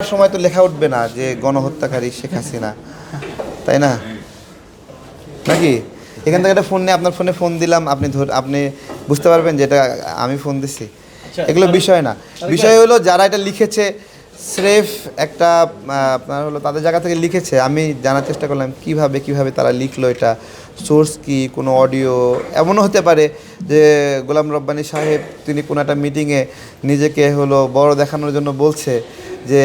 সময় তো লেখা উঠবে না যে গণহত্যাকারী শেখ হাসিনা। তাই না? নাকি? এখান থেকে একটা ফোন নিয়ে আপনার ফোনে ফোন দিলাম আপনি ধর আপনি বুঝতে পারবেন যে এটা আমি ফোন দিছি। এগুলো বিষয় না। বিষয় হলো যারা এটা লিখেছে স্রেফ একটা আপনার হলো তাদের জায়গা থেকে লিখেছে। আমি জানার চেষ্টা করলাম কীভাবে কীভাবে তারা লিখলো এটা? সোর্স কি? কোনো অডিও এমনও হতে পারে যে গোলাম রব্বানী সাহেব তিনি কোনো একটা মিটিংয়ে নিজেকে হলো বড় দেখানোর জন্য বলছে। যে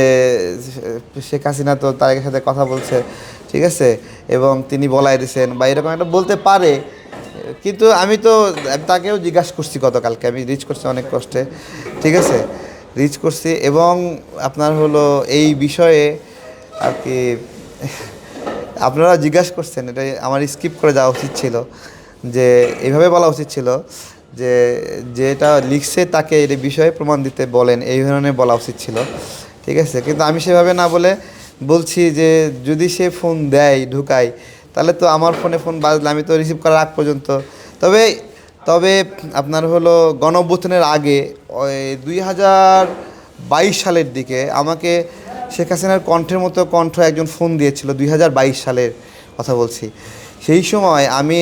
শেখ হাসিনা তো তারেকের সাথে কথা বলছে, ঠিক আছে? এবং তিনি বলাই দিয়েছেন বা এরকম একটা বলতে পারে। কিন্তু আমি তো, তাকেও জিজ্ঞাসা করছি গতকালকে। আমি রিচ করছি অনেক কষ্টে, ঠিক আছে? রিচ করছি এবং আপনার হলো এই বিষয়ে আর কি, আপনারা জিজ্ঞাসা করছেন এটা আমার স্কিপ করে যাওয়া উচিত ছিল, যে এইভাবে বলা উচিত ছিল, যে, যেটা লিখছে তাকে এই বিষয়ে প্রমাণ দিতে বলেন, এই ধরনের বলা উচিত ছিল। ঠিক আছে? কিন্তু আমি সেভাবে না বলে বলছি যে যদি সে ফোন দেয়, ঢুকায়, তাহলে তো আমার ফোনে ফোন বাজলে আমি তো রিসিভ করার আগ পর্যন্ত। তবে তবে আপনার হলো গণঅভ্যুত্থানের আগে, ওই দুই হাজার বাইশ সালের দিকে আমাকে শেখ হাসিনার কণ্ঠের মতো কণ্ঠ একজন ফোন দিয়েছিল, দুই হাজার বাইশ সালের কথা বলছি। সেই সময় আমি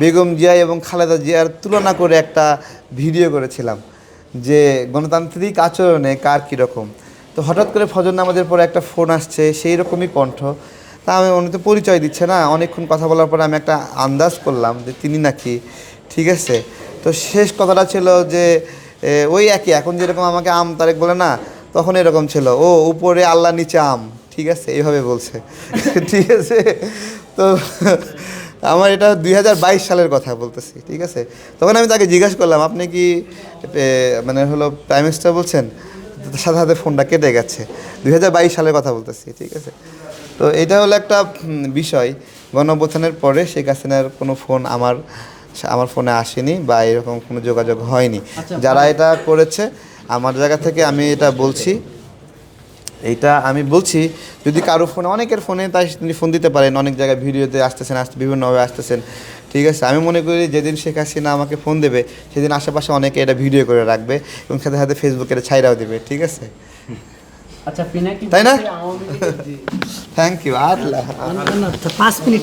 বেগম জিয়া এবং খালেদা জিয়ার তুলনা করে একটা ভিডিও করেছিলাম যে গণতান্ত্রিক আচরণে কার কীরকম। তো হঠাৎ করে ফজর নামাজের পরে একটা ফোন আসছে, সেই রকমই কণ্ঠ। তা আমি উনি তো পরিচয় দিচ্ছে না, অনেকক্ষণ কথা বলার পরে আমি একটা আন্দাজ করলাম যে তিনি নাকি, ঠিক আছে? তো শেষ কথাটা ছিল যে ওই একই, এখন যেরকম আমাকে আম তারেক বলে না, তখন এরকম ছিল, ও, উপরে আল্লাহ নিচে আম, ঠিক আছে? এইভাবে বলছে, ঠিক আছে? তো আমার এটা দুই হাজার বাইশ সালের কথা বলতেছি, ঠিক আছে? তখন আমি তাকে জিজ্ঞাসা করলাম, আপনি কি মানে হলো প্রাইম মিনিস্টার বলছেন? সাথে সাথে ফোনটা কেটে গেছে। দু হাজার বাইশ সালের কথা বলতেছি ঠিক আছে? তো এটা হলো একটা বিষয়। গণঅভ্যুত্থানের পরে শেখ হাসিনার কোনো ফোন আমার আমার ফোনে আসেনি বা এরকম কোনো যোগাযোগ হয়নি। যারা এটা করেছে আমার জায়গা থেকে আমি এটা বলছি। এইটা আমি বলছি যদি কারও ফোনে অনেকের ফোনে তাই তিনি ফোন দিতে পারেন অনেক জায়গায় ভিডিওতে আসতেছেন আসতে বিভিন্নভাবে আসতেছেন। ঠিক আছে আমি মনে করি যেদিন শেখ হাসিনা আমাকে ফোন দেবে সেদিন আশেপাশে অনেকে এটা ভিডিও করে রাখবে এবং সাথে সাথে ফেসবুকে এটা ছাইরাও দেবে ঠিক আছে? আচ্ছা তাই না? থ্যাংক ইউ আর পাঁচ মিনিট।